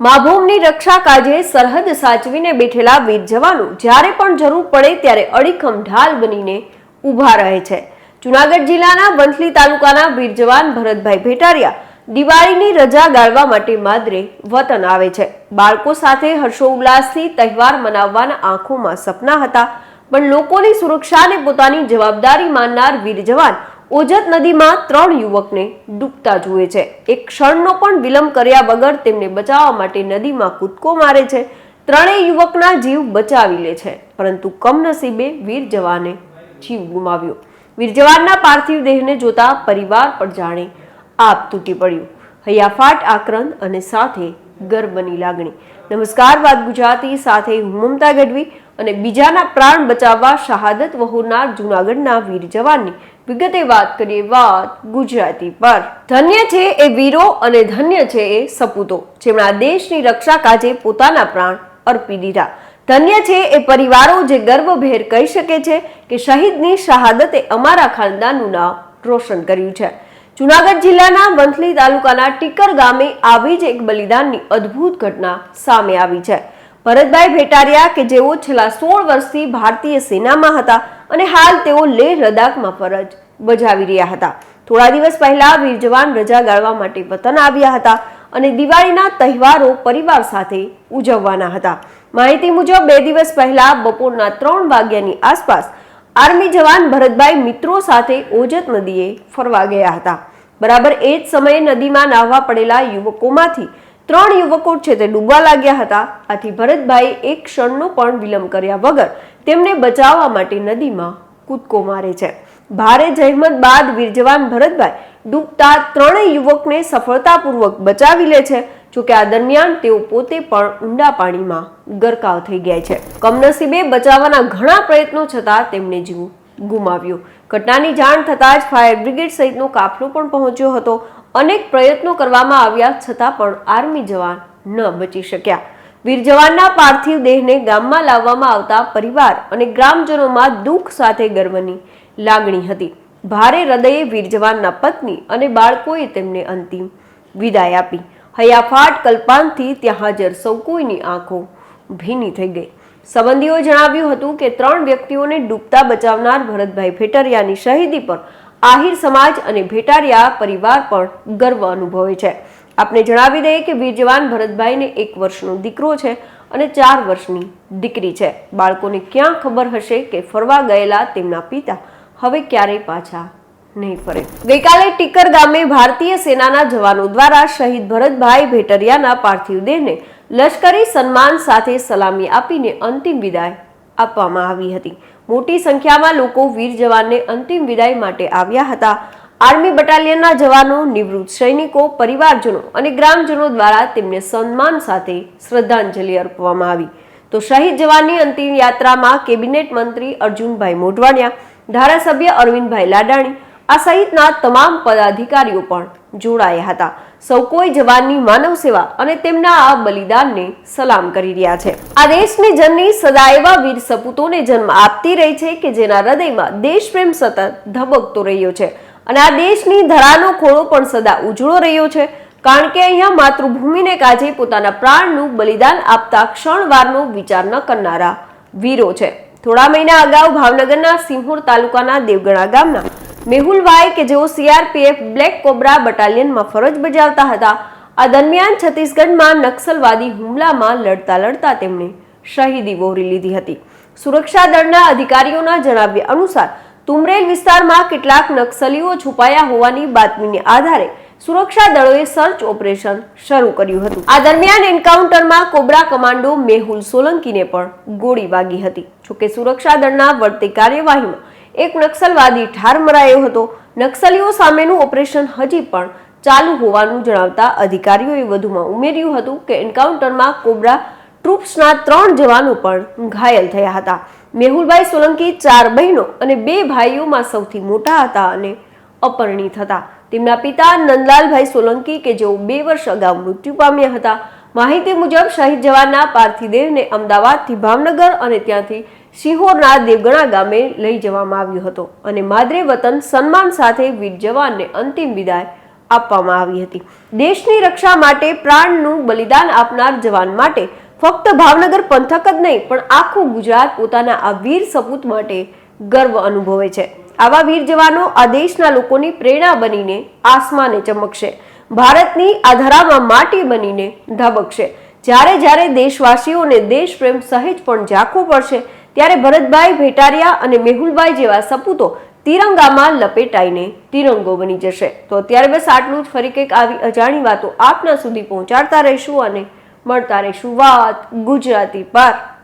માભૂમની રક્ષા કાજે સરહદ સાચવીને બેઠેલા વીર જવાનો જ્યારે પણ જરૂર પડે ત્યારે અડીખમ ઢાલ બનીને ઊભા રહે છે. જુનાગઢ જિલ્લાના વંથલી તાલુકાના વીર જવાન ભરતભાઈ ભેટારિયા દિવાળીની રજા ગાળવા માટે માદરે વતન આવે છે. બાળકો સાથે હર્ષોલ્લાસથી તહેવાર મનાવવાના આંખોમાં સપના હતા, પણ લોકોની સુરક્ષાને પોતાની જવાબદારી માનનાર વીર જવાન ઓજત નદીમાં ત્રણ યુવકને ડૂબતા જુએ છે. એક ક્ષણનો પણ વિલંબ કર્યા વગર તેમને બચાવવા માટે નદીમાં કૂદકો મારે છે. ત્રણેય યુવકના જીવ બચાવી લે છે, પરંતુ કમનસીબે વીર જવાને જીવ ગુમાવ્યો. વીર જવાનના પાર્થિવ દેહને જોતા પરિવાર પણ જાણે આપ તૂટી પડ્યું. હૈયાફાટ આક્રંદ અને સાથે ગર્વની લાગણી. નમસ્કાર, વાત ગુજરાતી, સાથે હું મમતા ગઢવી. અને બીજાના પ્રાણ બચાવવા શહાદત વહોરનાર જૂનાગઢના વીર જવાનની. વિગતે વાત કરીએ વાત ગુજરાતી પર. ધન્ય છે એ વીરો અને ધન્ય છે એ સપૂતો. જેમણે આ દેશની રક્ષા કાજે પોતાના પ્રાણ અર્પી દીધા. ધન્ય છે એ પરિવારો જે ગર્વભેર કહી શકે છે કે શહીદની શહાદતે અમારા ખાનદાનનું નામ રોશન કર્યું છે. જુનાગઢ જિલ્લાના વંથલી તાલુકાના ટીકર ગામે આવી જ એક બલિદાનની અદ્ભુત ઘટના સામે આવી છે. ભરતભાઈ ભેટારિયા, કે જેઓ છેલ્લા સોળ વર્ષથી ભારતીય સેનામાં હતા અને હાલ તેઓ લેહ લદ્દાખમાં ફરજ બજાવી રહ્યા હતા. થોડા દિવસ પહેલા વીર જવાન રજા ગાળવા માટે વતન આવ્યા હતા અને દિવાળીના તહેવારો પરિવાર સાથે ઉજવવાના હતા. માહિતી મુજબ, બે દિવસ પહેલા બપોરના ત્રણ વાગ્યાની આસપાસ આર્મી જવાન ભરતભાઈ મિત્રો સાથે ઓજત નદીએ ફરવા ગયા હતા. બરાબર એ જ સમયે નદીમાં નાહવા પડેલા યુવકોમાંથી ત્રણ યુવકો છે તે ડૂબવા લાગ્યા હતા. આથી ભરતભાઈ એક ક્ષણનો પણ વિલંબ કર્યા વગર તેમને બચાવવા માટે નદીમાં કૂદકો મારે છે. ભારે જહેમત બાદ વીરજવાન ભરતભાઈ ડૂબતા ત્રણેય યુવકને સફળતાપૂર્વક બચાવી લે છે, જોકે આ દરમિયાન તેઓ પોતે પણ ઊંડા પાણીમાં ગરકાવ થઈ ગયા છે. કમનસીબે બચાવવાના ઘણા પ્રયત્નો છતાં તેમણે જીવ ગુમાવ્યું. ઘટનાની જાણ થતાં જ ફાયર બ્રિગેડ સહિતનો કાફલો પણ પહોંચ્યો હતો. અનેક પ્રયત્નો કરવામાં આવ્યા છતાં પણ આર્મી જવાન ન બચી શક્યા. વીર જવાનના પાર્થિવ દેહને ગામમાં લાવવામાં આવતા પરિવાર અને ગ્રામજનોમાં દુઃખ સાથે ગર્વની લાગણી હતી. ભારે હૃદયે વીર જવાનના પત્ની અને બાળકોએ તેમને અંતિમ વિદાય આપી. હૈયાફાટ કલ્પાંતથી ત્યાં હાજર સૌ કોઈની આંખો ભીની થઈ ગઈ. સંબંધીઓએ જણાવ્યું હતું કે ત્રણ વ્યક્તિઓને ડૂબતા બચાવનાર ભરતભાઈ ફેટરિયાની શહીદી પર આહિર સમાજ અને ભેટારિયા પરિવાર પણ ગર્વ અનુભવે છે. આપને જણાવી દઈએ કે વીર જવાન ભરતભાઈને એક વર્ષનો દીકરો છે અને ચાર વર્ષની દીકરી છે. બાળકોને ક્યાં ખબર હશે કે ફરવા ગયેલા તેમના પિતા હવે ક્યારેય પાછા નહીં ફરે. ગઈકાલે ટીકર ગામે ભારતીય સેનાના જવાનો દ્વારા શહીદ ભરતભાઈ ભેટરિયાના પાર્થિવ દેહને લશ્કરી સન્માન સાથે સલામી આપીને અંતિમ વિદાય આપવામાં આવી હતી. મોટી સંખ્યામાં લોકો વીર જવાનને અંતિમ વિદાય માટે આવ્યા હતા. આર્મી બટાલિયનના જવાનો, નિવૃત્ત સૈનિકો, પરિવારજનો અને ગ્રામજનો દ્વારા તેમને સન્માન સાથે શ્રદ્ધાંજલિ અર્પવામાં આવી. તો શહીદ જવાનની અંતિમ યાત્રામાં કેબિનેટ મંત્રી અર્જુનભાઈ મોઢવાણિયા, ધારાસભ્ય અરવિંદભાઈ લાડાણી, આ સહિતના તમામ પદાધિકારીઓ પણ જોડાયા હતા. સૌ કોઈ જવાનની માનવ સેવા અને તેમના આ બલિદાનને સલામ કરી રહ્યા છે. આ દેશની જનની સદા એવા વીર સપૂતોને જન્મ આપતી રહી છે કે જેના હૃદયમાં દેશપ્રેમ સતત ધબકતો રહ્યો છે અને આ દેશની ધરાનો ખોળો પણ સદા ઉજળો રહ્યો છે. કારણ કે અહીંયા માતૃભૂમિને કાજે પોતાના પ્રાણનું બલિદાન આપતા ક્ષણવારનો વિચાર ન કરનારા વીરો છે. થોડા મહિના અગાઉ ભાવનગરના સિંહોર તાલુકાના દેવગણા ગામના મેહુલભાઈ કે જેઓ સીઆરપીએફ બ્લેક કોબ્રા બટાલિયનમાં ફરજ બજાવતા હતા. આ દરમિયાન છત્તીસગઢમાં નક્સલવાદી હુમલામાં લડતા લડતા તેમણે શહીદી વહોરી લીધી હતી. સુરક્ષા દળના અધિકારીઓના જણાવ્યા અનુસાર, તુમરેલ વિસ્તારમાં કેટલાક નક્સલીઓ છુપાયા હોવાની બાતમીને આધારે સુરક્ષા દળોએ સર્ચ ઓપરેશન શરૂ કર્યું હતું. આ દરમિયાન એન્કાઉન્ટરમાં કોબ્રા કમાન્ડો મેહુલ સોલંકીને પણ ગોળી વાગી હતી. જોકે સુરક્ષા દળના વળતી કાર્યવાહીમાં એક નક્સલવાદી ઠાર મરાયો હતો. નક્સલીઓ સામેનું ઓપરેશન હજી પણ ચાલુ હોવાનું જણાવતા અધિકારીઓએ વધુમાં ઉમેર્યું હતું કે એન્કાઉન્ટરમાં કોબ્રા ટ્રુપ્સના ત્રણ જવાનો પણ ઘાયલ થયા હતા. મેહુલભાઈ સોલંકી ચાર બહેનો અને બે ભાઈઓમાં સૌથી મોટા હતા અને અપરણિત હતા. તેમના પિતા નંદલાલભાઈ સોલંકી કે જેઓ બે વર્ષ અગાઉ મૃત્યુ પામ્યા હતા. માહિતી મુજબ શહીદ જવાનના પાર્થિવ દેહને અમદાવાદથી ભાવનગર અને ત્યાંથી સિંહોરના દેવગણા ગામે લઈ જવામાં આવ્યો હતો અને માદરે વતન સન્માન સાથે વીર જવાનને અંતિમ વિદાય આપવામાં આવી હતી. દેશની રક્ષા માટે પ્રાણનું બલિદાન આપનાર જવાન માટે ફક્ત ભાવનગર પંથક જ નહીં, પણ આખું ગુજરાત પોતાના આ વીર સપૂત માટે ગર્વ અનુભવે છે. આવા વીર જવાનો આ દેશના લોકોની પ્રેરણા બનીને આસમાને ચમકશે. ભારતની આ ધરામાં માટી બનીને ધબકશે. જ્યારે જ્યારે દેશવાસીઓને દેશ પ્રેમ સહેજ પણ ઝાંખો પડશે ત્યારે ભરતભાઈ ભેટારિયા અને મેહુલભાઈ જેવા સપૂતો તિરંગામાં લપેટાઈને તિરંગો બની જશે. તો અત્યારે બસ આટલું જ. ફરી કંઈક આવી અજાણી વાતો આપના સુધી પહોંચાડતા રહીશું અને મળતા રહીશું વાત ગુજરાતી પર.